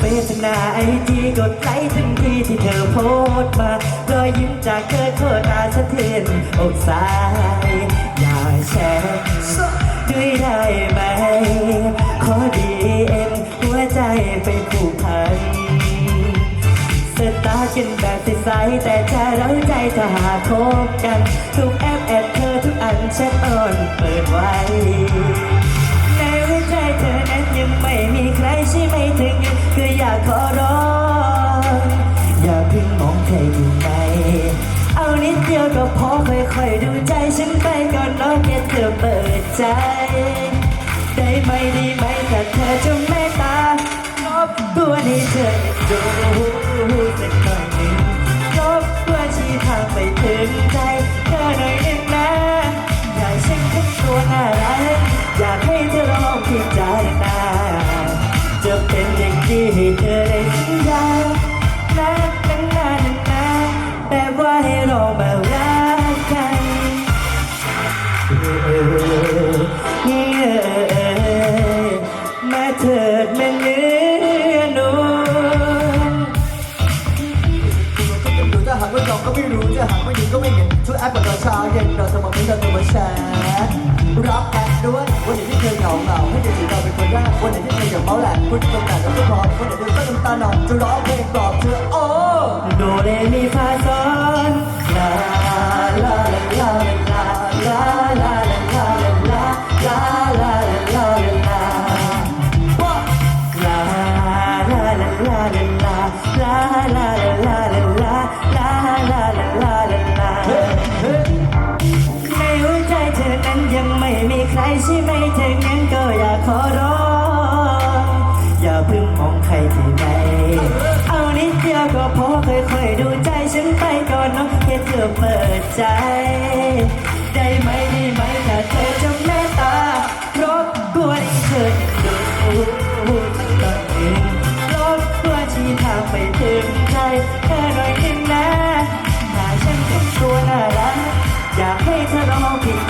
เปซทั้งหน้าไอจีกดไลค์ทันทีที่เธอโพสมารอยยิ้มจากเธอโคตาสะเทือนอกสายอย่าแชร์ด้วยได้ไหม ขอดีเอ็มหัวใจเป็นผูกพันสตาร์กันแบบติสายแต่จะเร้าใจจะหาคบกัน ทุกแอปแอดเธอทุกอันแชทออนเปิดไว้ ธอถูไหม เอานิดเดียวก็พอค่อยๆดูใจฉันไปก่อนน้องแค่เธอเปิดใจ ได้ไหมได้ไหมถ้าเธอจะไม่ตาลบตัวให้เธอดูหูสักหน่อยหนึ่อบตัวที่ทาไปถึงใจ มารักันมาเถิดแม่เนื้อนวลดูถ้าหากว่าเราก็ไม่รู้จะหากว่ายิงก็ไม่เห็นช่วยแอปกับเราเช้ย็นราสมองที่เตัวมาแชร์รับแอปด้วยวันไหนที่เธอเหงาเหาให้เด็กเราเป็นคนแรกวันไหนที่เธออยากเมาแหลกคุณต้องแต่ก็พร้อมวันไหนเธอก็น้ำตาหนอนจะร้องเพลง ถ้างั้นก็อย่าขอร้องอย่าพึ่งมองใครที่ไหนเอานิดเดียวก็พอค่อยๆดูใจฉันไปก่อนน้องแค่เธอเปิดใจ ได้ไหมได้ไหมถ้าเธอจะเมตตารบกวนเธอดูตอนนี้รบกวนที่ทำไปถึงใจแค่หน่อยนึงนะหน้าฉันก็ตัวน่ารักอยากให้เธอลองผิด